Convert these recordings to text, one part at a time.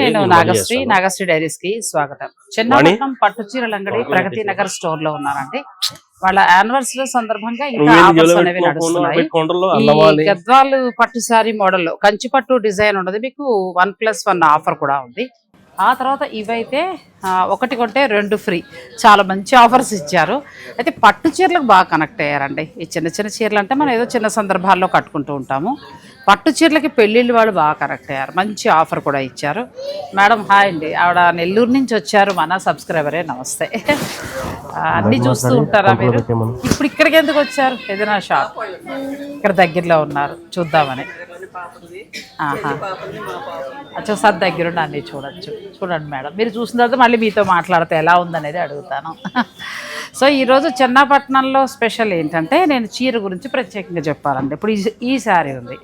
నేను నాగశ్రీ. నాగశ్రీ డైరీస్కి స్వాగతం. చిన్నపట్నం పట్టు చీరల అంగడి ప్రగతి నగర్ స్టోర్లో ఉన్నారండి. వాళ్ళ యానివర్సరీ సందర్భంగా ఇంకా ఆఫర్స్ అనేవి నడుస్తున్నాయి. గద్వాలు పట్టు సారీ మోడల్లో కంచి పట్టు డిజైన్ ఉన్నది. మీకు వన్ ప్లస్ వన్ ఆఫర్ కూడా ఉంది. ఆ తర్వాత ఇవైతే ఒకటి కొంటే రెండు ఫ్రీ. చాలా మంచి ఆఫర్స్ ఇచ్చారు. అయితే పట్టు చీరలకు బాగా కనెక్ట్ అయ్యారండి. ఈ చిన్న చిన్న చీరలు అంటే మనం ఏదో చిన్న సందర్భాల్లో కట్టుకుంటూ ఉంటాము. పట్టు చీరలకి పెళ్ళిళ్ళు వాళ్ళు బాగా కనెక్ట్ అయ్యారు. మంచి ఆఫర్ కూడా ఇచ్చారు. మేడం హాయ్ అండి. ఆవిడ నెల్లూరు నుంచి వచ్చారు. మన సబ్స్క్రైబరే నమస్తే. అన్నీ చూస్తూ ఉంటారా మీరు? ఇప్పుడు ఇక్కడికి ఎందుకు వచ్చారు? ఏదైనా షాప్ ఇక్కడ దగ్గరలో ఉన్నారు. చూద్దామని. ఒకసారి దగ్గరుండి అన్నీ చూడొచ్చు. చూడండి మేడం. మీరు చూసిన తర్వాత మళ్ళీ మీతో మాట్లాడితే ఎలా ఉందనేది అడుగుతాను. సో ఈరోజు చెన్నాపట్నంలో స్పెషల్ ఏంటంటే నేను చీర గురించి ప్రత్యేకంగా చెప్పాలండి. ఇప్పుడు ఈ ఈ శారీ ఉంది.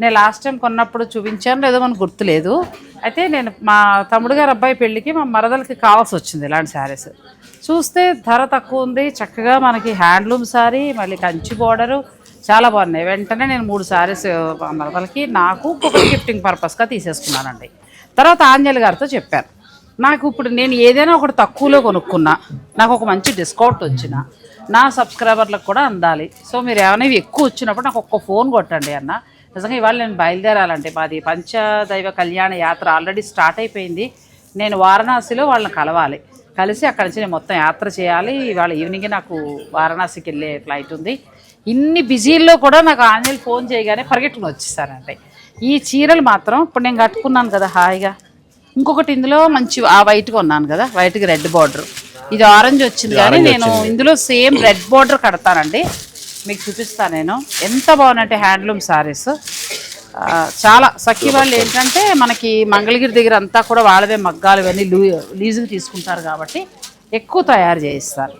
నేను లాస్ట్ టైం కొన్నప్పుడు చూపించాను లేదో మనకు గుర్తులేదు. అయితే నేను మా తమ్ముడు గారు అబ్బాయి పెళ్ళికి మా మరదలకి కావాల్సి వచ్చింది ఇలాంటి శారీస్. చూస్తే ధర తక్కువ ఉంది చక్కగా మనకి హ్యాండ్లూమ్ శారీ మళ్ళీ కంచి బోర్డరు చాలా బాగున్నాయి. వెంటనే నేను మూడు శారీస్ మరదలకి నాకు ఒక గిఫ్టింగ్ పర్పస్గా తీసేసుకున్నానండి. తర్వాత ఆంజలి గారితో చెప్పాను. నాకు ఇప్పుడు నేను ఏదైనా ఒకటి తక్కువలో కొనుక్కున్నా నాకు ఒక మంచి డిస్కౌంట్ వచ్చిన నా సబ్స్క్రైబర్లకు కూడా అందాలి. సో మీరు ఏమైనా ఎక్కువ వచ్చినప్పుడు నాకు ఒక్క ఫోన్ కొట్టండి అన్న నిజంగా ఇవాళ నేను బయలుదేరాలంటే మాది పంచదైవ కళ్యాణ యాత్ర ఆల్రెడీ స్టార్ట్ అయిపోయింది. నేను వారణాసిలో వాళ్ళని కలవాలి. కలిసి అక్కడి నుంచి నేను మొత్తం యాత్ర చేయాలి. ఇవాళ ఈవినింగ్ నాకు వారణాసికి వెళ్ళే ఫ్లైట్ ఉంది. ఇన్ని బిజీల్లో కూడా నాకు ఆంజలి ఫోన్ చేయగానే పరిగెట్టుకుని వచ్చేసానండి ఈ చీరలు మాత్రం ఇప్పుడు నేను కట్టుకున్నాను కదా హాయిగా. ఇంకొకటి ఇందులో మంచి ఆ వైట్ కొన్నాను కదా వైట్కి రెడ్ బార్డర్ ఇది ఆరెంజ్ వచ్చింది కానీ నేను ఇందులో సేమ్ రెడ్ బార్డర్ కడతానండి. మీకు చూపిస్తాను నేను. ఎంత బాగున్నాయంటే హ్యాండ్లూమ్ సారీస్. చాలా సఖీ వాళ్ళు ఏంటంటే మనకి మంగళగిరి దగ్గర అంతా కూడా వాళ్ళవే మగ్గాలు ఇవన్నీ లూ లీజుకి తీసుకుంటారు కాబట్టి ఎక్కువ తయారు చేయిస్తారు.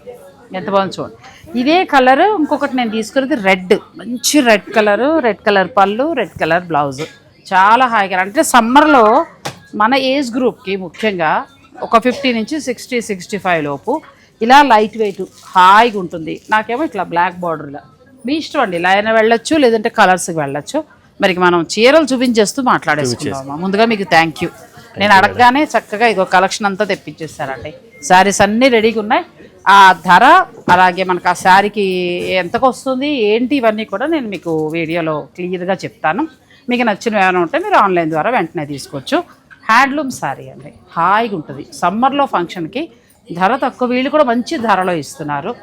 ఎంత బాగుంది చూడండి. ఇదే కలర్ ఇంకొకటి నేను తీసుకున్నది రెడ్. మంచి రెడ్ కలర్ రెడ్ కలర్ పళ్ళు రెడ్ కలర్ బ్లౌజ్. చాలా హాయిగా అంటే సమ్మర్లో మన ఏజ్ గ్రూప్కి ముఖ్యంగా ఒక ఫిఫ్టీ నుంచి సిక్స్టీ సిక్స్టీ ఫైవ్ లోపు ఇలా లైట్ వెయిట్ హాయిగా ఉంటుంది. నాకేమో ఇట్లా బ్లాక్ బార్డర్లో. మీ ఇష్టం అండి. ఇలా అయినా వెళ్ళొచ్చు లేదంటే కలర్స్కి వెళ్ళొచ్చు. మరి మనం చీరలు చూపించేస్తూ మాట్లాడేసుకుందాం ముందుగా మీకు థ్యాంక్ యూ నేను అడగగానే చక్కగా ఇగో కలెక్షన్ అంతా తెప్పించేస్తారండి శారీస్ అన్నీ రెడీగా ఉన్నాయి. ఆ ధర అలాగే మనకు ఆ శారీకి ఎంతకు వస్తుంది ఏంటి ఇవన్నీ కూడా నేను మీకు వీడియోలో క్లియర్గా చెప్తాను. మీకు నచ్చినవి ఏమైనా ఉంటే మీరు ఆన్లైన్ ద్వారా వెంటనే తీసుకోవచ్చు. హ్యాండ్లూమ్ శారీ అండి. హాయిగా ఉంటుంది. సమ్మర్లో ఫంక్షన్కి ధర తక్కువ. వీళ్ళు కూడా మంచి ధరలో ఇస్తున్నారు.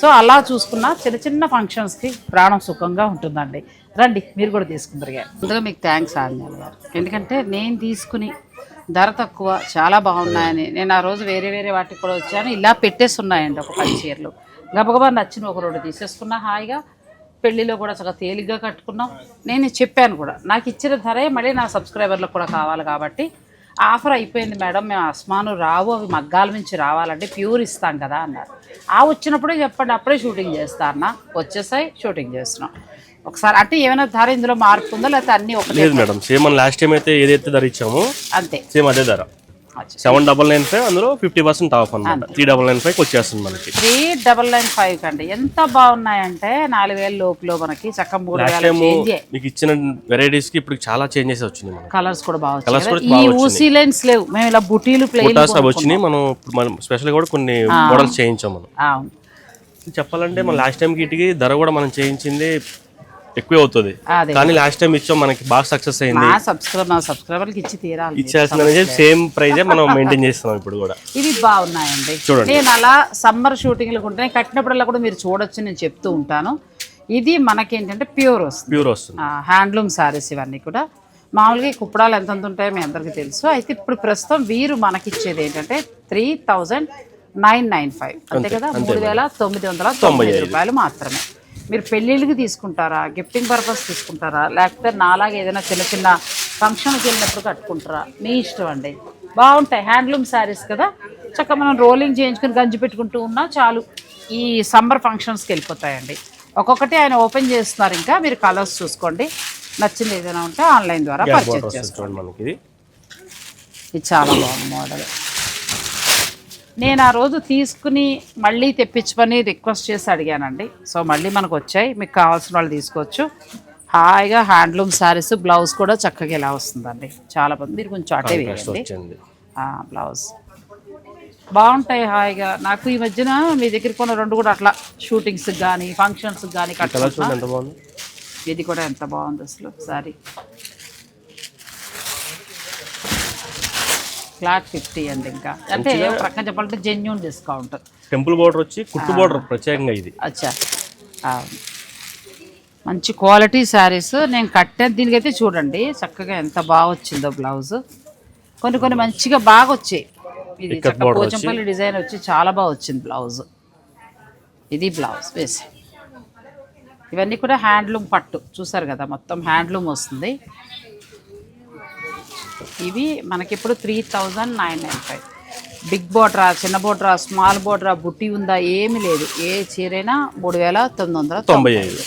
సో అలా చూసుకున్న చిన్న చిన్న ఫంక్షన్స్కి ప్రాణం సుఖంగా ఉంటుందండి. రండి మీరు కూడా తీసుకుందరు గారు ముందుగా మీకు థ్యాంక్స్ ఆంజనేయ గారు ఎందుకంటే నేను తీసుకుని ధర తక్కువ చాలా బాగున్నాయని నేను ఆ రోజు వేరే వేరే వాటికి కూడా వచ్చాను. ఇలా పెట్టేస్తున్నాయండి ఒక పది చీరలు. గబగబా నచ్చిన ఒక రెండు తీసేసుకున్నా హాయిగా. పెళ్ళిలో కూడా చాలా తేలిగ్గా కట్టుకున్నాం. నేను చెప్పాను కూడా నాకు ఇచ్చిన ధరే మళ్ళీ నా సబ్స్క్రైబర్లకు కూడా కావాలి కాబట్టి ఆఫర్ అయిపోయింది మేడం మేము అస్మాను రావు అవి మగ్గాల నుంచి రావాలంటే ప్యూర్ ఇస్తాం కదా అన్నారు. ఆ వచ్చినప్పుడే చెప్పండి అప్పుడే షూటింగ్ చేస్తా అన్న. వచ్చేసాయి షూటింగ్ చేస్తున్నాం. ఒకసారి అంటే ఏమైనా ధర ఇందులో మార్పు ఉందా లేకపోతే అన్నీ ఒకటే లేదు మేడం సేమ్ లాస్ట్ టైం అయితే ఏదైతే ధర ఇచ్చామో అంతే. సేమ్ అదే ధర. సెవెన్ డబల్ నైన్ ఫైవ్ అందులో ఫిఫ్టీ పర్సెంట్ ఆఫ్ అనమాట త్రీ డబల్ నైన్ ఫైవ్ వచ్చేస్తుంది మనకి. త్రీ డబల్ నైన్ ఫైవ్ కండి. ఎంత బాగున్నాయంటే నాలుగు వేల లోపులో మనకి చక్క మూడు వేల మీకు ఇచ్చిన వెరైటీస్కి ఇప్పుడు చాలా చేంజెస్ వచ్చినాయి కలర్స్ కూడా బాగా వచ్చాయి కూడా. ఈ ఊసీ లైన్స్ లేవు. మేము ఇలా బుటీలు అవి వచ్చినాయి. మనం మనం స్పెషల్ కూడా కొన్ని మోడల్స్ చేయించాం మనం. చెప్పాలంటే మన లాస్ట్ టైం కి ధర కూడా మనం చేయించింది ఎక్కువే అవుతుంది. కానీ లాస్ట్ టైం ఇచ్చాం మనకి బాగా సక్సెస్ అయింది. మా సబ్స్క్రైబర్ మా సబ్స్క్రైబర్కి ఇచ్చి తీరాలి. ఇచ్చేసిన సేమ్ ప్రైజే మనం మెయింటైన్ చేస్తున్నాం ఇప్పుడు కూడా. ఇవి బాగున్నాయండి. చూడండి. నేను అలా సమ్మర్ షూటింగ్లకు ఉంటే కట్టినప్పుడల్లా కూడా మీరు చూడొచ్చు నేను చెప్తూ ఉంటాను. ఇది మనకేంటంటే ప్యూర్ వస్తుంది. ప్యూర్ వస్తుంది. హ్యాండ్లూమ్ శారీస్ ఇవన్నీ కూడా. మామూలుగా ఈ కుప్పడాలు ఎంత ఉంటాయో మీ అందరికీ తెలుసు. అయితే ఇప్పుడు ప్రస్తుతం వీరు మనకిచ్చేది ఏంటంటే three thousand nine nine five అంతే కదా? మూడు వేల తొమ్మిది వందల తొంభై రూపాయలు మాత్రమే. మీరు పెళ్ళిళ్ళకి తీసుకుంటారా? గిఫ్టింగ్ పర్పస్ తీసుకుంటారా? లేకపోతే నాలాగా ఏదైనా చిన్న చిన్న ఫంక్షన్కి వెళ్ళినప్పుడు కట్టుకుంటారా? మీ ఇష్టం అండి. బాగుంటాయి. హ్యాండ్లూమ్ శారీస్ కదా. చక్కగా మనం రోలింగ్ చేయించుకుని గంజి పెట్టుకుంటూ ఉన్నా చాలు. ఈ సమ్మర్ ఫంక్షన్స్కి వెళ్ళిపోతాయండి. ఒక్కొక్కటి ఆయన ఓపెన్ చేస్తున్నారు ఇంకా. మీరు కలర్స్ చూసుకోండి. నచ్చింది ఏదైనా ఉంటే ఆన్లైన్ ద్వారా పర్చేజ్ వస్తుంది చేసుకోండి. ఇది చాలా బాగుంది మోడల్ నేను ఆ రోజు తీసుకుని మళ్ళీ తెప్పించమని రిక్వెస్ట్ చేసి అడిగానండి. సో మళ్ళీ మనకు వచ్చాయి. మీకు కావాల్సిన వాళ్ళు తీసుకోవచ్చు. హాయిగా హ్యాండ్లూమ్ శారీస్ బ్లౌజ్ కూడా చక్కగా ఇలా వస్తుందండి. చాలా బాగుంది. మీరు కొంచెం అటే వేయండి. బ్లౌజ్. బాగుంటాయి హాయిగా. నాకు ఈ మధ్యన మీ దగ్గర కొన్న రెండు కూడా అట్లా షూటింగ్స్ కానీ ఫంక్షన్స్ కానీ బాగుంది? ఇది కూడా ఎంత బాగుంది అసలు సారీ ఫ్లాట్ ఫిఫ్టీ అండి ఇంకా. అంటే రకంగా చెప్పాలంటే జెన్యున్ డిస్కౌంట్ టెంపుల్ బోర్డర్ వచ్చి కుట్టు బోర్డర్ ప్రత్యేకంగా ఇది. అచ్చా. మంచి క్వాలిటీ శారీస్ నేను కట్టాను దీనికైతే చూడండి. చక్కగా ఎంత బాగా వచ్చిందో బ్లౌజ్ కొన్ని కొన్ని మంచిగా బాగా వచ్చాయి. ఇది పోచంపల్లి డిజైన్ వచ్చి చాలా బాగా వచ్చింది బ్లౌజ్ ఇది బ్లౌజ్ వేసి ఇవన్నీ కూడా హ్యాండ్లూమ్ పట్టు. చూసారు కదా మొత్తం హ్యాండ్లూమ్ వస్తుంది. ఇవి మనకి ఇప్పుడు three thousand nine nine five big బోర్డరా చిన్న బోర్డరా స్మాల్ బోర్డరా బుట్టి ఉందా ఏమీ లేదు. ఏ చీరైనా మూడు వేల తొమ్మిది వందల తొంభై ఐదు.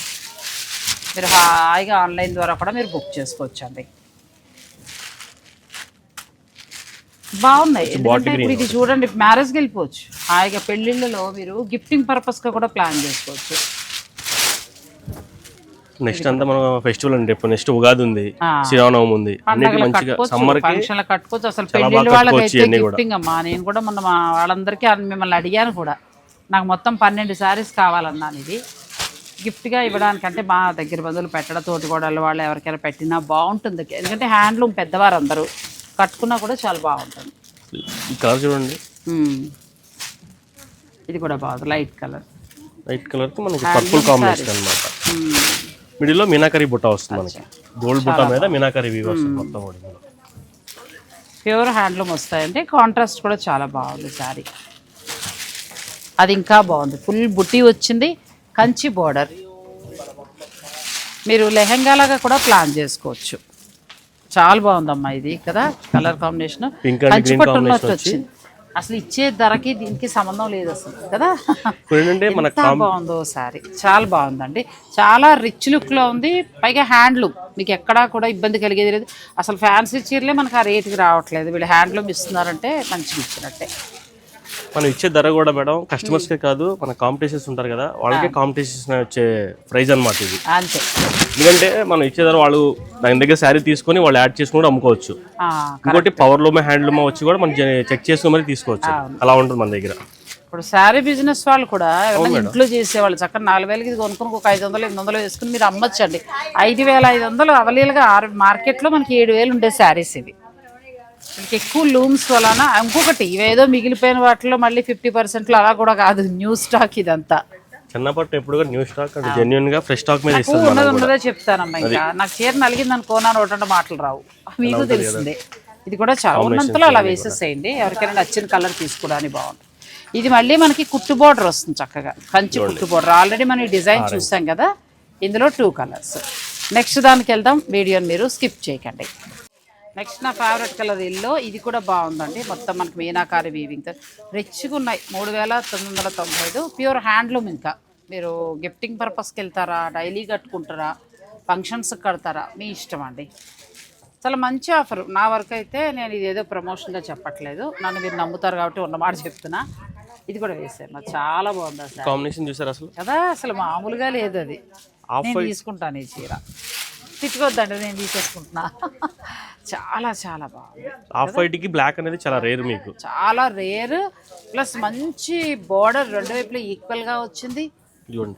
మీరు హాయిగా ఆన్లైన్ ద్వారా కూడా మీరు బుక్ చేసుకోవచ్చండి. బాగున్నాయి. ఎందుకంటే ఇప్పుడు ఇది చూడండి మ్యారేజ్కి వెళ్ళిపోవచ్చు. హాయిగా పెళ్ళిళ్ళలో మీరు గిఫ్టింగ్ పర్పస్గా కూడా ప్లాన్ చేసుకోవచ్చు. నెక్స్ట్ అంతా మనం ఫెస్టివల్ అండి. ఇప్పుడు నెక్స్ట్ ఉగాది ఉంది. శ్రీరామనవమి ఉంది. అన్నిటి మంచిగా సమ్మర్ ఫంక్షన్లు కట్టుకోవచ్చు. అసలు ఇవన్నీ కూడా. గిఫ్టింగ్ అమ్మా. నేను కూడా మొన్న మా వాళ్ళందరికీ మిమ్మల్ని అడిగాను కూడా. నాకు మొత్తం పన్నెండు శారీస్ కావాలన్నాను ఇది. గిఫ్ట్గా ఇవ్వడానికంటే మా దగ్గర బంధువులు పెట్టడం తోటికోడళ్ళు వాళ్ళు ఎవరికైనా పెట్టినా బాగుంటుంది. ఎందుకంటే హ్యాండ్లూమ్ పెద్దవారు అందరూ కట్టుకున్నా కూడా చాలా బాగుంటుంది. కలర్ చూడండి. ఇది కూడా బాగుంది. లైట్ కలర్ వైట్ కలర్ మనకి పర్పుల్ కాంబినేషన్ అన్నమాట. మిడిల్లో మీనాకరి బుట్ట వస్తుంది మనకి. గోల్డ్ బుట్ట మీద మీనాకరి వీవ్ వస్తుంది మొత్తం కూడా. ప్యూర్ హ్యాండ్లూమ్ వస్తాయండి. కాంట్రాస్ట్ కూడా చాలా బాగుంది శారీ. అది ఇంకా బాగుంది. ఫుల్ బుట్టి వచ్చింది. కంచి బోర్డర్. మీరు లెహెంగాలాగా కూడా ప్లాన్ చేసుకోవచ్చు. చాలా బాగుందమ్మా ఇది కదా కలర్ కాంబినేషన్. కంచి పట్టు వచ్చింది. అసలు ఇచ్చే ధరకి దీనికి సంబంధం లేదు అసలు కదా? బాగుందో సారీ. చాలా బాగుందండి. చాలా రిచ్ లుక్లో ఉంది. పైగా హ్యాండ్లూమ్ మీకు ఎక్కడా కూడా ఇబ్బంది కలిగేది లేదు. అసలు ఫ్యాన్సీ చీరలే మనకు ఆ రేటుకి రావట్లేదు. వీళ్ళు హ్యాండ్లూమ్ ఇస్తున్నారంటే మంచిగా ఇచ్చినట్టే మనం ఇచ్చే ధర కూడా మేడం కస్టమర్స్ కే కాదు మన కాంపిటీషన్స్ ఉంటారు కదా వాళ్ళకే కాంపిటీషన్ వచ్చే ప్రైజ్ అన్నమాట ఇది. అంతే. ఎందుకంటే మనం ఇచ్చే ధర వాళ్ళు దాని దగ్గర శారీ తీసుకొని వాళ్ళు యాడ్ చేసుకుని అమ్ముకోవచ్చు. ఇంకోటి పవర్ లూమే హ్యాండ్ లూమే వచ్చి కూడా మనం చెక్ చేసుకుని మరి తీసుకోవచ్చు. అలా ఉంటుంది మన దగ్గర. ఇప్పుడు శారీ బిజినెస్ వాళ్ళు కూడా ఇంట్లో చేసేవాళ్ళు చక్కగా నాలుగు వేలకి ఇది కొనుక్కుని ఒక ఐదు వందలు ఎనిమిది వందలు వేసుకుని మీరు అమ్మొచ్చండి. ఐదు వేల ఐదు వందలు అవలీలుగా ఆరు మార్కెట్లో మనకి ఏడు వేలు ఉండే శారీస్ ఇవి. వీళ్ళకి ఎక్కువ లూమ్స్ వలన ఇంకొకటి ఇవేదో మిగిలిపోయిన వాటిలో మళ్ళీ ఫిఫ్టీ పర్సెంట్లో అలా కూడా కాదు న్యూ స్టాక్ ఇదంతా. చిన్నపట్టు ఎప్పుడు కూడా న్యూ స్టాక్ అంటే జెన్యున్గా ఫ్రెష్ స్టాక్ మీద ఉన్నది ఉన్నదే చెప్తానమ్మా ఇంకా. నాకు చీర నలిగింది అనుకోనా ఒకటంటే మాటలు రావు. మీకు తెలిసిందే. ఇది కూడా చాలా ఉన్నంతలో అలా వేసేసేయండి. ఎవరికైనా నచ్చిన కలర్ తీసుకోవడానికి బాగుంటుంది. ఇది మళ్ళీ మనకి కుట్టు బోర్డర్ వస్తుంది చక్కగా. కంచి కుట్టు బోర్డర్ ఆల్రెడీ మనం డిజైన్ చూసాం కదా. ఇందులో టూ కలర్స్ నెక్స్ట్ దానికి వెళ్దాం వీడియోని మీరు స్కిప్ చేయకండి. నెక్స్ట్ నా ఫేవరెట్ కలర్ ఇల్లో ఇది కూడా బాగుందండి. మొత్తం మనకి మీనాకారి వీవింగ్ రిచ్గా ఉన్నాయి. మూడు వేల తొమ్మిది వందల తొంభై ఐదు. ప్యూర్ హ్యాండ్లూమ్ ఇంకా. మీరు గిఫ్టింగ్ పర్పస్కి వెళ్తారా? డైలీ కట్టుకుంటారా? ఫంక్షన్స్కి కడతారా? మీ ఇష్టం అండి. చాలా మంచి ఆఫర్ నా వరకు అయితే నేను ఇది ఏదో ప్రమోషన్గా చెప్పట్లేదు. నన్ను మీరు నమ్ముతారు కాబట్టి ఉన్నమాట చెప్తున్నా. ఇది కూడా వేసాను చాలా బాగుంది అసలు కాంబినేషన్ చూసారు అసలు? కదా అసలు మామూలుగా లేదు అది. తీసుకుంటాను ఈ చీర. తిట్టుకోవద్దండి నేను తీసేసుకుంటున్నా. చాలా చాలా బాగుంది. ఆఫ్ వైట్కి బ్లాక్ అనేది చాలా రేర్ మీకు. చాలా రేర్ ప్లస్ మంచి బోర్డర్ రెండు వైపులా ఈక్వల్గా వచ్చింది.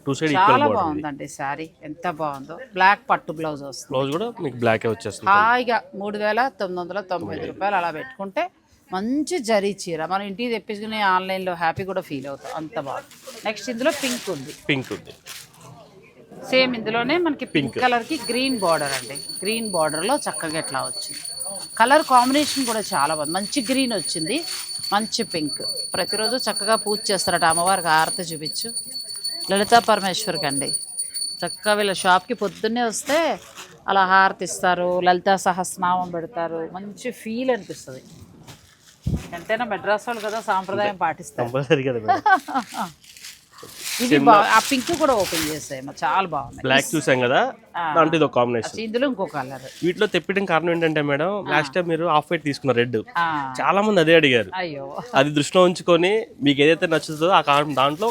టూ సైడ్ చాలా బాగుందండి శారీ ఎంత బాగుందో. బ్లాక్ పట్టు బ్లౌజ్ వస్తుంది. బ్లౌజ్ కూడా మీకు బ్లాక్ వచ్చేస్తుంది. హాయిగా మూడు వేల తొమ్మిది వందల తొంభై ఐదు రూపాయలు అలా పెట్టుకుంటే మంచి జరీ చీర. మనం ఇంటికి తెప్పించుకుని ఆన్లైన్లో హ్యాపీ కూడా ఫీల్ అవుతాం. అంత బాగుంది. నెక్స్ట్ ఇందులో పింక్ ఉంది. పింక్ ఉంది. సేమ్ ఇందులోనే మనకి పింక్ కలర్కి గ్రీన్ బార్డర్ అండి. గ్రీన్ బార్డర్లో చక్కగా ఎట్లా వచ్చింది. కలర్ కాంబినేషన్ కూడా చాలా బాగుంది. మంచి గ్రీన్ వచ్చింది. మంచి పింక్ ప్రతిరోజు చక్కగా పూజ చేస్తారట అమ్మవారికి ఆరతి చూపించు. లలితా పరమేశ్వరికి అండి చక్కగా వీళ్ళ షాప్కి పొద్దున్నే వస్తే అలా హారతి ఇస్తారు. లలితా సహస్రనామం పెడతారు. మంచి ఫీల్ అనిపిస్తుంది. ఎంతైనా మెడ్రాస్ వాళ్ళు కదా సాంప్రదాయం పాటిస్తారు. ఇది బా ఆ పింక్ కూడా ఓపెన్ చేసాయి చాలా బాగున్నాయి. బ్లాక్ చూసాం కదా? దాంట్లో ఇది ఒక కాంబినేషన్ ఇందులో ఇంకో కలర్ వీటిలో తెప్పడం కారణం ఏంటంటే మేడం లాస్ట్ టైం మీరు ఆఫ్ వైట్ తీసుకున్నారు రెడ్ చాలా మంది అదే అడిగారు. అయ్యో. అది దృష్టిలో ఉంచుకొని మీకు ఏదైతే నచ్చుతుందో ఆ కారణం దాంట్లో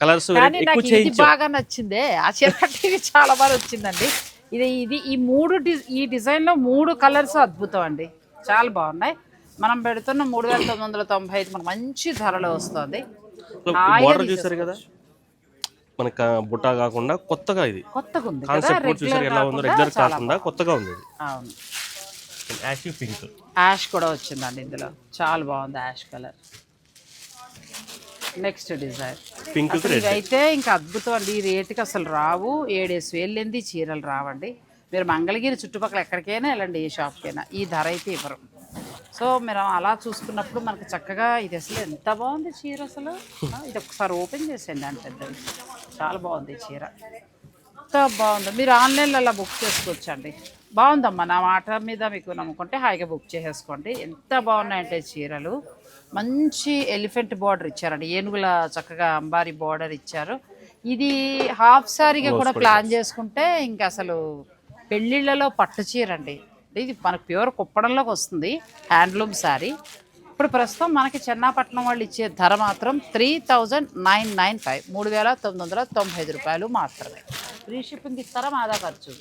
కలర్స్ ఎక్కువ చేయించాం బాగా నచ్చిందే. ఆ చీర చాలా బాగా వచ్చిందండి ఇది ఇది ఈ మూడు ఈ డిజైన్లో మూడు కలర్స్ అద్భుతం అండి. చాలా బాగున్నాయి. మనం పెడుతున్న మూడు వేల తొమ్మిది వందల తొంభై ఐదు మనకు మంచి ధరలో వస్తుంది. బార్డర్ చూసారు కదా? మనకి బుట్ట కాకుండా కొత్తగా ఇది. కొత్తగా ఉంది కాన్సెప్ట్ చూసారు ఎలా ఉందో రెగ్యులర్ కాకుండా కొత్తగా ఉంది ఇది? అవును. యాష్ పింక్ యాష్ కూడా వచ్చిందండి ఇందులో. చాలా బాగుంది ash colour next design pink ఇవైతే ఇంకా అద్భుతం అండి. ఈ రేటుకి అసలు రావు. ఏడేసి వేలు చీరలు రావండి. మీరు మంగళగిరి చుట్టుపక్కల ఎక్కడికైనా వెళ్ళండి ఏ షాప్కైనా ఈ ధర అయితే ఇవ్వరు. సో మీరు అలా చూసుకున్నప్పుడు మనకు చక్కగా ఇది అసలు ఎంత బాగుంది చీర అసలు? ఇది ఒకసారి ఓపెన్ చేసేయండి అంటే పెద్దది చాలా బాగుంది చీర. ఎంత బాగుంది. మీరు ఆన్లైన్లో అలా బుక్ చేసుకోవచ్చండి. బాగుందమ్మా. నా మాట మీద మీకు నమ్ముకుంటే హాయిగా బుక్ చేసేసుకోండి. ఎంత బాగున్నాయంటే చీరలు. మంచి ఎలిఫెంట్ బార్డర్ ఇచ్చారండి. ఏనుగుల చక్కగా అంబారీ బార్డర్ ఇచ్చారు. ఇది హాఫ్ సారీగా కూడా ప్లాన్ చేసుకుంటే ఇంకా అసలు పెళ్ళిళ్ళలో పట్టు చీర అండి ఇది మనకు ప్యూర్ కుప్పడంలోకి వస్తుంది. హ్యాండ్లూమ్ శారీ ఇప్పుడు ప్రస్తుతం మనకి చెన్నాపట్నం వాళ్ళు ఇచ్చే ధర మాత్రం three thousand nine nine five. మూడు వేల తొమ్మిది వందల తొంభై ఐదు రూపాయలు మాత్రమే. ఫ్రీ షిప్పింగ్ ఇస్తారా? మాదా ఖర్చు?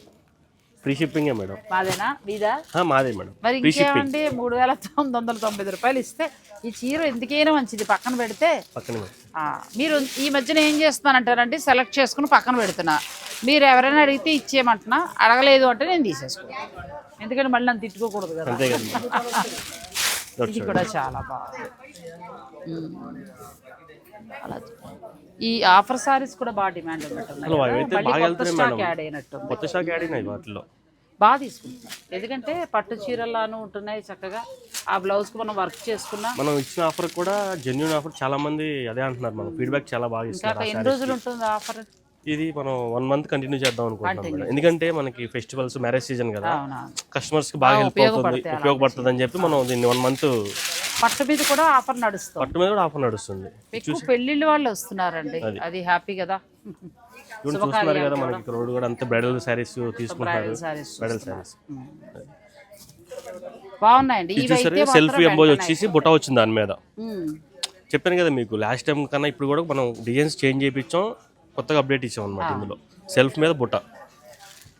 ఫ్రీ షిప్పింగే మేడం. మాదేనా? మీదా? మాదే మేడం. మరి ఇంకేమండి? మూడు వేల తొమ్మిది వందల తొంభై ఐదు రూపాయలు ఇస్తే ఈ చీర ఎందుకైనా మంచిది? పక్కన పెడితే? పక్కనే మీరు ఈ మధ్యన ఏం చేస్తున్నానంటారంటే సెలెక్ట్ చేసుకుని పక్కన పెడుతున్నా. మీరు ఎవరైనా అడిగితే ఇచ్చేయమంటున్నా. అడగలేదు అంటే నేను తీసేసుకుంటాను ఎందుకంటే మళ్ళీ నన్ను తిట్టుకోకూడదు కదా. అంతే కదా మేడం. ఇది కూడా చాలా బాగుంది. అలా ఈ ఆఫర్ సారీస్ కూడా బాగా డిమాండ్ అయినాయి వాటిలో బాగా తీసుకుంటున్నాం. ఎందుకంటే పట్టు చీరలాను ఉంటున్నాయి చక్కగా. ఆ బ్లౌజ్కి మనం వర్క్ చేసుకున్నా మనం ఇచ్చిన ఆఫర్ కూడా జెన్యున్ ఆఫర్ చాలా మంది అదే అంటున్నారు. మనం ఫీడ్బ్యాక్ చాలా బాగా ఇంకా ఎన్ని రోజులు. ఉంటుంది ఆఫర్ ఇది మనం వన్ మంత్ కంటిన్యూ చేద్దాం అనుకుంటున్నాం ఎందుకంటే మనకి ఫెస్టివల్స్ మ్యారేజ్ సీజన్ కదా. కస్టమర్స్కి బాగా హెల్ప్ అవుతుంది ఉపయోగపడుతుంది అని చెప్పి మనం దీన్ని వన్ మంత్ పట్టు మీద కూడా ఆఫర్ నడుస్తుంది పట్టు మీద కూడా ఆఫర్ నడుస్తుంది. ఎక్కువ పెళ్ళిళ్ళు వాళ్ళు వస్తున్నారండి. అది. హ్యాపీ కదా. ఇప్పుడు చూస్తున్నారు కదా మనకి రోడ్ కూడా అంతా బ్రైడల్ తీసుకుంటున్నారు. సారీస్ బ్రైడల్ శారీస్ బాగున్నాయండి. చూసారు సెల్ఫీ ఎంబోజ్ వచ్చేసి బుట్ట వచ్చింది దాని మీద. చెప్పాను కదా మీకు లాస్ట్ టైం కన్నా ఇప్పుడు కూడా మనం డిజైన్స్ చేంజ్ చేయించాం. కొత్తగా అప్డేట్ ఇచ్చాం అనమాట ఇందులో. సెల్ఫ్ మీద బుట్ట.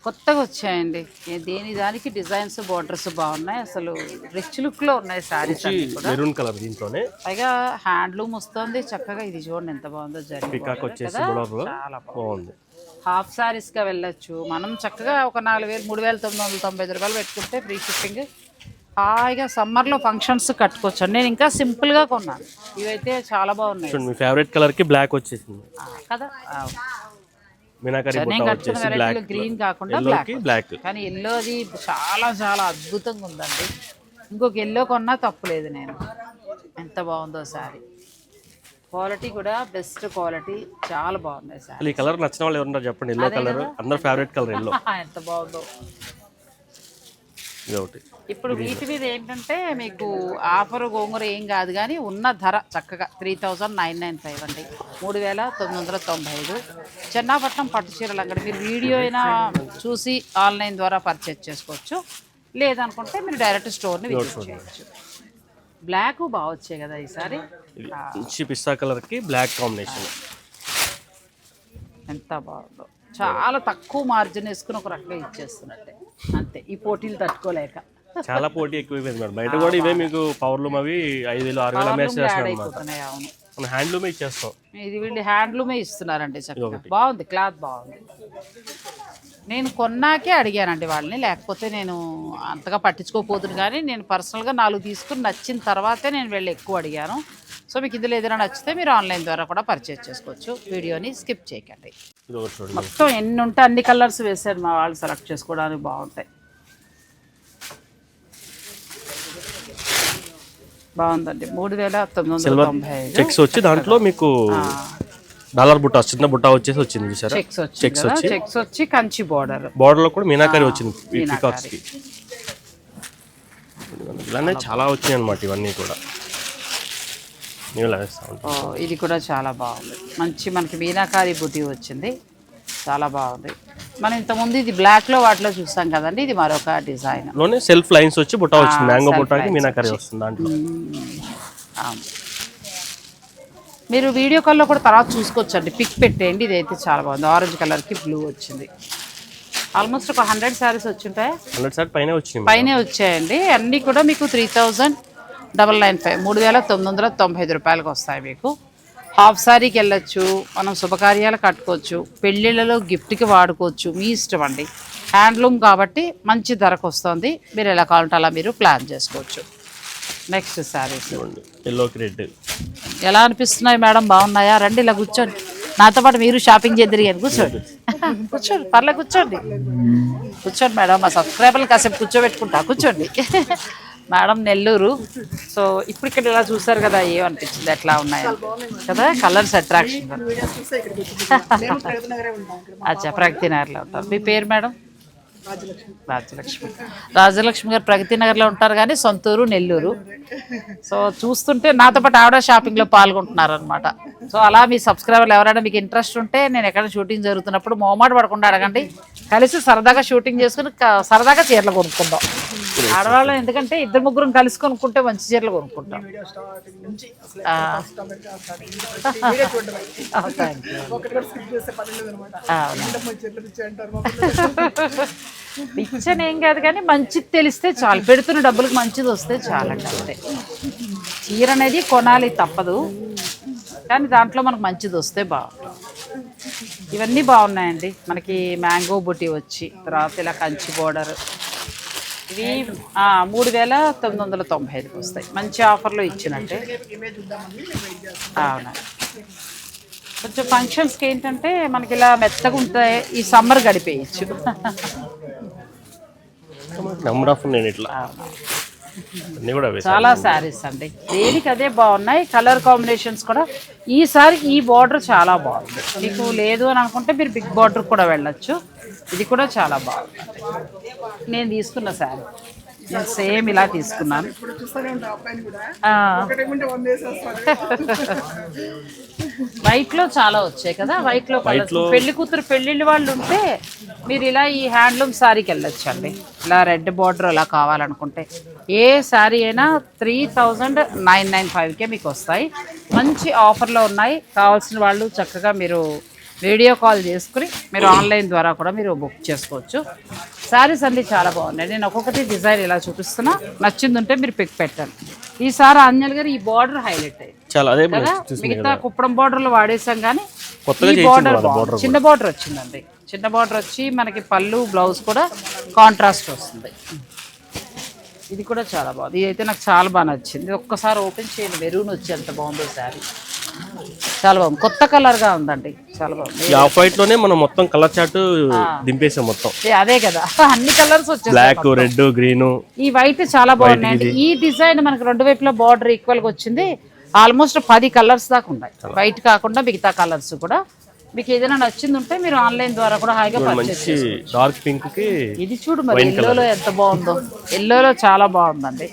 కొత్తగా వచ్చాయండి. దేని దానికి డిజైన్స్ బోర్డర్స్ బాగున్నాయి. అసలు రిచ్ లుక్లో ఉన్నాయి సారీస్ మెరూన్ కలర్ దీంట్లోనే. పైగా హ్యాండ్లూమ్ వస్తుంది. చక్కగా ఇది చూడండి ఎంత బాగుందో జరిగి పికాక్ వచ్చేసి బుడర్లో చాలా బాగుంది. బాగుంది. హాఫ్ సారీస్గా వెళ్ళొచ్చు. మనం చక్కగా ఒక నాలుగు వేలు మూడు వేల తొమ్మిది వందల తొంభై ఐదు రూపాయలు పెట్టుకుంటే ఫ్రీ షిప్పింగ్ హాయిగా సమ్మర్లో ఫంక్షన్స్ కట్టుకోవచ్చు నేను ఇంకా సింపుల్గా కొన్నాను. ఇవైతే చాలా బాగున్నాయి. మీ ఫేవరెట్ కలర్కి బ్లాక్ వచ్చేసింది. కదా. మీనాకరి బ్లాక్ గ్రీన్ కాకుండా బ్లాక్ కానీ ఎల్లో అది చాలా చాలా అద్భుతంగా ఉందండి. ఇంకొక ఎల్లో కొన్నా తప్పులేదు నేను. ఎంత బాగుందో సారీ క్వాలిటీ కూడా బెస్ట్ క్వాలిటీ చాలా బాగుంది సారీ ఈ కలర్ నచ్చిన వాళ్ళు ఎవరున్నారు చెప్పండి? ఎల్లో కలర్ అందరు ఫేవరెట్ కలర్ ఎల్లో ఎంత బాగుందో. ఇప్పుడు వీటి మీద ఏంటంటే మీకు ఆఫర్ గోంగూర ఏం కాదు కానీ ఉన్న ధర చక్కగా three thousand nine nine five అండి. మూడు వేల తొమ్మిది వందల తొంభై ఐదు. చెన్నాపట్నం పట్టు చీరలు అక్కడ మీరు వీడియో అయినా చూసి ఆన్లైన్ ద్వారా పర్చేజ్ చేసుకోవచ్చు. లేదనుకుంటే మీరు డైరెక్ట్ స్టోర్ని విజిట్ చేయొచ్చు. బ్లాక్ బాగా వచ్చాయి కదా ఈసారి? మంచి పిస్తా కలర్కి బ్లాక్ కాంబినేషన్. ఎంత బాగుందో. చాలా తక్కువ మార్జిన్ వేసుకుని ఒక రకంగా ఇచ్చేస్తున్నట్టే. అంతే. ఈ పోటీలు తట్టుకోలేక. చాలా పోటీ ఎక్కువైపోయింది మేడం. బయట కూడా ఇవే మీకు పవర్లూమ్ అవి ఐదు వేలు ఆరు వేలు అమ్మేసి అవును. మన హ్యాండ్లూమే ఇచ్చేస్తాం. ఇది వీళ్ళు హ్యాండ్లూమే ఇస్తున్నారండి చక్కగా. బాగుంది క్లాత్ బాగుంది. నేను కొన్నాకే అడిగానండి వాళ్ళని లేకపోతే నేను అంతగా పట్టించుకోకపోతుంది కానీ నేను పర్సనల్గా నాలుగు తీసుకుని నచ్చిన తర్వాతే నేను వెళ్ళి ఎక్కువ అడిగాను. సో మీకు ఇందులో ఏదైనా నచ్చితే మీరు ఆన్లైన్ ద్వారా కూడా పర్చేజ్ చేసుకోవచ్చు. వీడియోని స్కిప్ చేయకండి. ఇది ఒకటి చూడండి. మొత్తం ఎన్ని ఉంటే అన్ని కలర్స్ వేసాడు మా వాళ్ళు సెలెక్ట్ చేసుకోవడానికి బాగుంటాయి. బాగుందండి. మూడు వేల తొమ్మిది వందల తొంభై ఐదు. చెక్స్ వచ్చి దాంట్లో మీకు డాలర్ బుట్ట చిన్న బుట్ట వచ్చేసి వచ్చింది చూసారా? చెక్స్ వచ్చి కదా. చెక్స్ వచ్చి కంచి బోర్డర్ బార్డర్లో కూడా మీనాకరి వచ్చింది ఈ పికాక్స్కి. ఇలానే చాలా వచ్చినాయి అనమాట ఇవన్నీ కూడా. నేను. ఇది కూడా చాలా బాగుంది. మంచి మనకి మీనాకారి బుటీ వచ్చింది. చాలా బాగుంది. మనం ఇంతకుముందు ఇది బ్లాక్లో వాటిలో చూసాం కదండి ఇది మరొక డిజైన్లోనే సెల్ఫ్ లైన్స్ వచ్చి బుట్ట వచ్చింది మ్యాంగో బుట్టకి మీనాకరి వస్తుంది దాంట్లో. మీరు వీడియో కాల్లో కూడా తర్వాత చూసుకోవచ్చండి. పిక్ పెట్టేయండి ఇదైతే చాలా బాగుంది. ఆరెంజ్ కలర్కి బ్లూ వచ్చింది. ఆల్మోస్ట్ ఒక హండ్రెడ్ శారీస్ వచ్చింటాయి? హండ్రెడ్ సార్ పైన వచ్చింది పైనే వచ్చాయండి. అన్నీ కూడా మీకు three thousand double nine five మూడు వేల తొమ్మిది వందల తొంభై ఐదు రూపాయలకు వస్తాయి మీకు. హాఫ్ సారీకి వెళ్ళొచ్చు మనం శుభకార్యాలు కట్టుకోవచ్చు పెళ్ళిళ్ళలో గిఫ్ట్కి వాడుకోవచ్చు మీ ఇష్టం అండి. హ్యాండ్లూమ్ కాబట్టి మంచి ధరకు వస్తుంది. మీరు ఎలా కావాలంటే అలా మీరు ప్లాన్ చేసుకోవచ్చు. నెక్స్ట్ శారీస్ ఎలా అనిపిస్తున్నాయి మేడం? బాగున్నాయా? రండి ఇలా కూర్చోండి. నాతో పాటు మీరు షాపింగ్ చేద్దరు కానీ కూర్చోండి. కూర్చోండి. పర్లే కూర్చోండి. కూర్చోండి మేడం. మా సబ్స్క్రైబర్లు కాసేపు కూర్చోబెట్టుకుంటా. కూర్చోండి. మేడం నెల్లూరు. సో ఇప్పుడు ఇక్కడ ఇలా చూసారు కదా ఏమనిపించింది ఎట్లా ఉన్నాయి? కదా కలర్స్ అట్రాక్షన్. అచ్చా ప్రగతి నగర్లో ఉంటారు మీ పేరు మేడం? రాజలక్ష్మి. రాజలక్ష్మి. గారు ప్రగతి నగర్లో ఉంటారు కానీ సొంతూరు నెల్లూరు. సో చూస్తుంటే నాతో పాటు ఆవిడ షాపింగ్లో పాల్గొంటున్నారు అనమాట సో అలా మీ సబ్స్క్రైబర్లు ఎవరైనా మీకు ఇంట్రెస్ట్ ఉంటే నేను ఎక్కడ షూటింగ్ జరుగుతున్నప్పుడు మొహమాట పడకుండా అడగండి. కలిసి సరదాగా షూటింగ్ చేసుకుని సరదాగా చీరలు కొనుక్కుందాం. ఆడవాళ్ళం ఎందుకంటే ఇద్దరు ముగ్గురం కలిసి కొనుక్కుంటే మంచి చీరలు కొనుక్కుంటాం. అవునా. పిచ్చని ఏం కాదు కానీ మంచిది తెలిస్తే చాలు. పెడుతున్న డబ్బులకు మంచిది వస్తే చాలండి అంతే. చీర అనేది కొనాలి తప్పదు. కానీ దాంట్లో మనకు మంచిది వస్తే బాగుంటుంది. ఇవన్నీ బాగున్నాయండి. మనకి మ్యాంగో బుట్టి వచ్చి తర్వాత ఇలా కంచి బోర్డర్. ఇవి మూడు వేల తొమ్మిది వందల తొంభై ఐదుకి వస్తాయి. మంచి ఆఫర్లో ఇచ్చినట్టే. అవునా? కొంచెం ఫంక్షన్స్కి ఏంటంటే మనకి ఇలా మెత్తగా ఉంటాయి ఈ సమ్మర్ గడిపేయచ్చు. నెంబర్ ఆఫ్ నేను ఇట్లా. అన్నీ కూడా అవే చాలా శారీస్ అండి. దేనికి అదే బాగున్నాయి. కలర్ కాంబినేషన్స్ కూడా. ఈసారి ఈ బార్డర్ చాలా బాగుంది. మీకు లేదు అని అనుకుంటే మీరు బిగ్ బార్డర్ కూడా వెళ్ళొచ్చు. ఇది కూడా చాలా బాగుంది. నేను తీసుకున్న శారీ. సేమ్ ఇలా తీసుకున్నాను. వైట్లో చాలా వచ్చాయి కదా వైట్లో పెళ్ళి కూతురు పెళ్ళిళ్ళు వాళ్ళు ఉంటే మీరు ఇలా ఈ హ్యాండ్లూమ్ శారీకి వెళ్ళొచ్చు అండి ఇలా రెడ్ బార్డర్ ఇలా కావాలనుకుంటే. ఏ శారీ అయినా త్రీ థౌజండ్ నైన్ నైన్ ఫైవ్కే మీకు వస్తాయి. మంచి ఆఫర్లో ఉన్నాయి. కావాల్సిన వాళ్ళు చక్కగా మీరు వీడియో కాల్ చేసుకుని మీరు ఆన్లైన్ ద్వారా కూడా మీరు బుక్ చేసుకోవచ్చు. శారీస్ అన్నీ చాలా బాగున్నాయి. నేను ఒక్కొక్కటి డిజైన్ ఇలా చూపిస్తున్నా. నచ్చింది ఉంటే మీరు పిక్ పెట్టండి. ఈసారి అంజల్ గారు ఈ బార్డర్ హైలైట్ అయ్యింది. కదా? మిగతా కుప్పడం బార్డర్లు వాడేసాం కానీ ఈ బార్డర్. చిన్న బార్డర్ వచ్చిందండి. చిన్న బార్డర్ వచ్చి మనకి పళ్ళు బ్లౌజ్ కూడా కాంట్రాస్ట్ వస్తుంది. ఇది కూడా చాలా బాగుంది. ఇది అయితే నాకు చాలా బాగా నచ్చింది. ఒక్కసారి ఓపెన్ చేయండి. మెరూన్ వచ్చి ఎంత బాగుందో శారీ చాలా బాగుంది. కొత్త కలర్గా ఉందండి. చాలా బాగుంది. ఈ ఆఫ్ వైట్లోనే మనం మొత్తం కలర్ చార్ట్ దింపేసాం మొత్తం. అదే కదా. అన్ని కలర్స్ వచ్చాయి బ్లాక్ రెడ్ గ్రీన్ ఈ వైట్ చాలా బాగున్నాయండి ఈ డిజైన్ మనకి రెండు వైపులా బార్డర్ ఈక్వల్గా వచ్చింది. ఆల్మోస్ట్ పది కలర్స్ దాకా ఉన్నాయి. వైట్ కాకుండా మిగతా కలర్స్ కూడా. మీకు ఏదైనా నచ్చింది ఉంటే మీరు ఆన్లైన్ ద్వారా కూడా హాయిగా పర్చేస్ డార్క్ పింక్కి ఇది చూడు మరి ఎల్లోలో ఎంత బాగుందో. ఎల్లోలో చాలా బాగుందండి.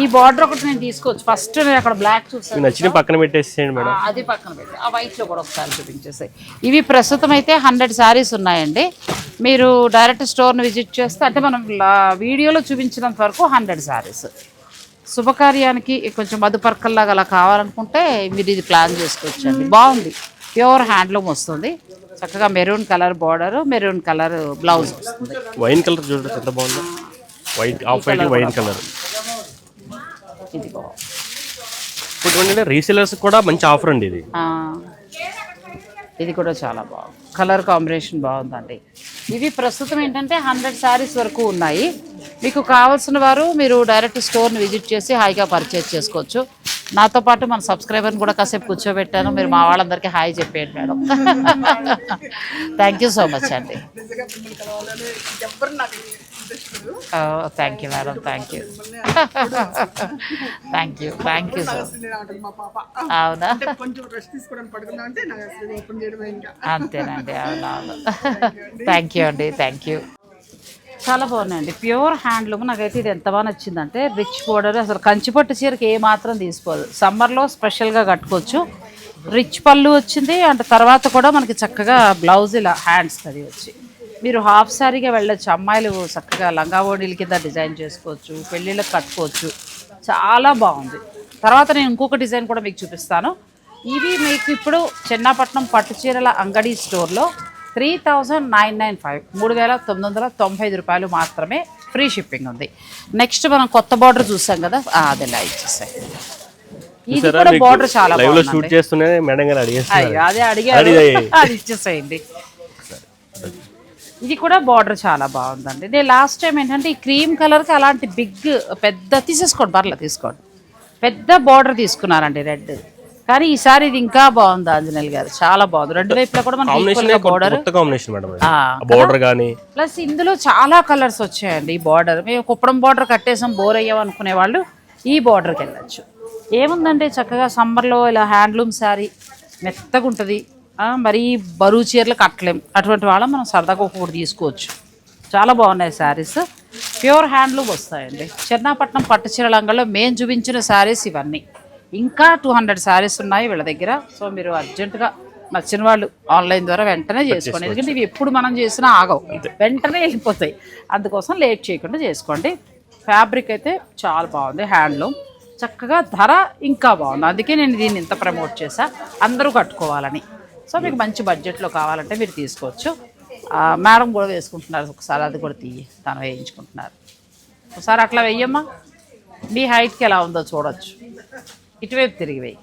ఈ బార్డర్ ఒకటి నేను తీసుకోవచ్చు. ఫస్ట్ నేను అక్కడ బ్లాక్ చూసాను నచ్చిన పక్కన పెట్టేసేయండి మేడం. అది పక్కన పెట్టి. ఆ వైట్లో కూడా ఒకసారి చూపించేసాయి. ఇవి ప్రస్తుతం అయితే హండ్రెడ్ శారీస్ ఉన్నాయండి. మీరు డైరెక్ట్ స్టోర్ని విజిట్ చేస్తే అంటే మనం వీడియోలో చూపించినంత వరకు హండ్రెడ్ శారీస్ శుభకార్యానికి కొంచెం మధుపర్కల్లాగా అలా కావాలనుకుంటే మీరు ఇది ప్లాన్ చేసుకోవచ్చు అండి బాగుంది. ప్యూర్ హ్యాండ్లూమ్ వస్తుంది. చక్కగా maroon colour border maroon colour blouse వస్తుంది. వైన్ కలర్ చూడండి ఎంత బాగుందో. White off white wine colour ఇది బాగుంది ఇప్పుడు రీసెలర్స్ కూడా మంచి ఆఫర్ అండి ఇది. ఆ, ఇది కూడా చాలా బాగుంది కలర్ కాంబినేషన్ బాగుందండి. ఇవి ప్రస్తుతం ఏంటంటే హండ్రెడ్ శారీస్ వరకు ఉన్నాయి. మీకు కావాల్సిన వారు మీరు డైరెక్ట్ స్టోర్ని విజిట్ చేసి హాయిగా పర్చేస్ చేసుకోవచ్చు. నాతో పాటు మన సబ్స్క్రైబర్ని కూడా కాసేపు కూర్చోబెట్టాను. మీరు మా వాళ్ళందరికీ హాయ్ చెప్పేయండి madam. Thank you so much అండి. Thank you madam thank you thank you thank you so మా పాప అవునా కొంచెం రెస్ట్ తీసుకోవడానికి పడుకున్నా అంటే నాకు అసలు ఓపెన్ చేయడమే ఇంకా. అంతేనండి అవునవును. థ్యాంక్ యూ అండి. థ్యాంక్ యూ చాలా బాగున్నాయండి. ప్యూర్ హ్యాండ్లూమ్ నాకైతే ఇది ఎంత బాగా నచ్చిందంటే రిచ్ బోర్డర్ అసలు కంచిపట్టు చీరకి ఏ మాత్రం తీసుకోదు. సమ్మర్లో స్పెషల్గా కట్టుకోవచ్చు. రిచ్ పళ్ళు వచ్చింది అండ్ తర్వాత కూడా మనకి చక్కగా బ్లౌజ్ ఇలా హ్యాండ్స్ అది వచ్చి. మీరు హాఫ్ శారీగా వెళ్ళొచ్చు. అమ్మాయిలు చక్కగా లంగా ఓణీల కింద డిజైన్ చేసుకోవచ్చు పెళ్ళిళ్ళకి కట్టుకోవచ్చు. చాలా బాగుంది. తర్వాత నేను ఇంకొక డిజైన్ కూడా మీకు చూపిస్తాను. ఇవి మీకు ఇప్పుడు చెన్నాపట్నం పట్టు చీరల అంగడి స్టోర్లో three thousand nine nine five మూడు వేల తొమ్మిది వందల తొంభై ఐదు రూపాయలు మాత్రమే ఫ్రీ షిప్పింగ్ ఉంది. నెక్స్ట్ మనం కొత్త బార్డర్ చూసాం కదా? ఆ, అది ఇలా ఇచ్చేసాయి ఇది కూడా బార్డర్ చాలా అదే అడిగారు. అది ఇచ్చేసేయండి. ఇది కూడా బార్డర్ చాలా బాగుందండి. నేను లాస్ట్ టైం ఏంటంటే ఈ క్రీమ్ కలర్కి అలాంటి బిగ్ పెద్ద తీసేసుకోండి పర్లేదు తీసుకోండి. పెద్ద బార్డర్ తీసుకున్నారండి రెడ్. కానీ ఈసారి ఇది ఇంకా బాగుంది ఆంజనేయులు గారు. చాలా బాగుంది. రెండు వైపులా కూడా మనకి బార్డర్ బోర్డర్ కానీ ప్లస్ ఇందులో చాలా కలర్స్ వచ్చాయండి ఈ బార్డర్. మేము కుప్పడం బార్డర్ కట్టేసాం బోర్ అయ్యాం అనుకునే వాళ్ళు ఈ బార్డర్కి వెళ్ళచ్చు. ఏముందంటే చక్కగా సమ్మర్లో ఇలా హ్యాండ్లూమ్ శారీ మెత్తగా ఉంటుంది మరీ బరువు చీరలు కట్టలేం. అటువంటి వాళ్ళం మనం సరదాగా ఒక్కొక్కటి తీసుకోవచ్చు. చాలా బాగున్నాయి శారీస్. ప్యూర్ హ్యాండ్లూమ్ వస్తాయండి. చెన్నాపట్నం పట్టు చీరల అంగంలో మేము చూపించిన శారీస్ ఇవన్నీ. ఇంకా టూ హండ్రెడ్ శారీస్ ఉన్నాయి వీళ్ళ దగ్గర. సో మీరు అర్జెంటుగా నచ్చిన వాళ్ళు ఆన్లైన్ ద్వారా వెంటనే చేసుకోండి. ఎందుకంటే ఇవి ఎప్పుడు మనం చేసినా ఆగవు. వెంటనే వెళ్ళిపోతాయి. అందుకోసం లేట్ చేయకుండా చేసుకోండి. ఫ్యాబ్రిక్ అయితే చాలా బాగుంది. హ్యాండ్లూమ్. చక్కగా ధర ఇంకా బాగుంది. అందుకే నేను దీన్ని ఇంత ప్రమోట్ చేశా. అందరూ కట్టుకోవాలని. సో మీకు మంచి బడ్జెట్లో కావాలంటే మీరు తీసుకోవచ్చు. మేడం కూడా వేసుకుంటున్నారు ఒకసారి అది కూడా తీయి. తను వేయించుకుంటున్నారు. ఒకసారి అట్లా వెయ్యమ్మా. మీ హైట్కి ఎలా ఉందో చూడొచ్చు. ఇటువైపు తిరిగి వెయ్యి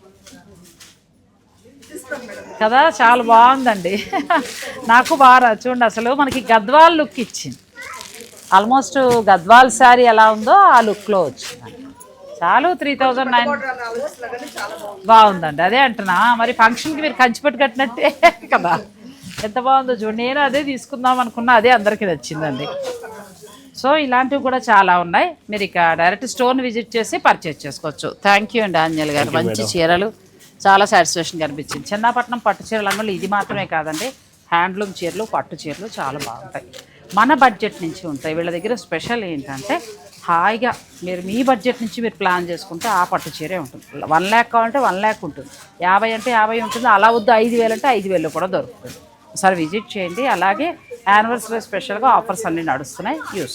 కదా చాలా బాగుందండి. నాకు బాగా చూడండి అసలు మనకి గద్వాల్ లుక్ ఇచ్చింది. ఆల్మోస్ట్ గద్వాల్ శారీ ఎలా ఉందో ఆ లుక్లో వచ్చింది. చాలు త్రీ థౌజండ్ నైన్ బాగుందండి అదే అంటున్నా. మరి ఫంక్షన్కి మీరు కంచిపెట్టు కట్టినట్టే కదా. ఎంత బాగుందో చూడండి నేను అదే తీసుకుందాం అనుకున్నా అదే అందరికీ నచ్చిందండి. సో ఇలాంటివి కూడా చాలా ఉన్నాయి. మీరు ఇక డైరెక్ట్ స్టోర్ని విజిట్ చేసి పర్చేస్ చేసుకోవచ్చు. థ్యాంక్ యూ అండి ఆంజల్ గారు. మంచి చీరలు. చాలా సాటిస్ఫాక్షన్ కనిపించింది. చిన్నపట్నం పట్టు చీరలు అంగళ్ళు ఇది మాత్రమే కాదండి. హ్యాండ్లూమ్ చీరలు పట్టు చీరలు చాలా బాగుంటాయి. మన బడ్జెట్ నుంచి ఉంటాయి. వీళ్ళ దగ్గర స్పెషల్ ఏంటంటే హాయిగా మీరు మీ బడ్జెట్ నుంచి మీరు ప్లాన్ చేసుకుంటే ఆ పట్టు చీరే ఉంటుంది. వన్ ల్యాక్ కావాలంటే వన్ ల్యాక్ ఉంటుంది. యాభై అంటే యాభై ఉంటుంది. అలా వద్దు ఐదు వేలు అంటే ఐదు వేలు కూడా దొరుకుతుంది. ఒకసారి విజిట్ చేయండి. అలాగే యానివర్సరీ స్పెషల్గా ఆఫర్స్ అన్నీ నడుస్తున్నాయి. యూస్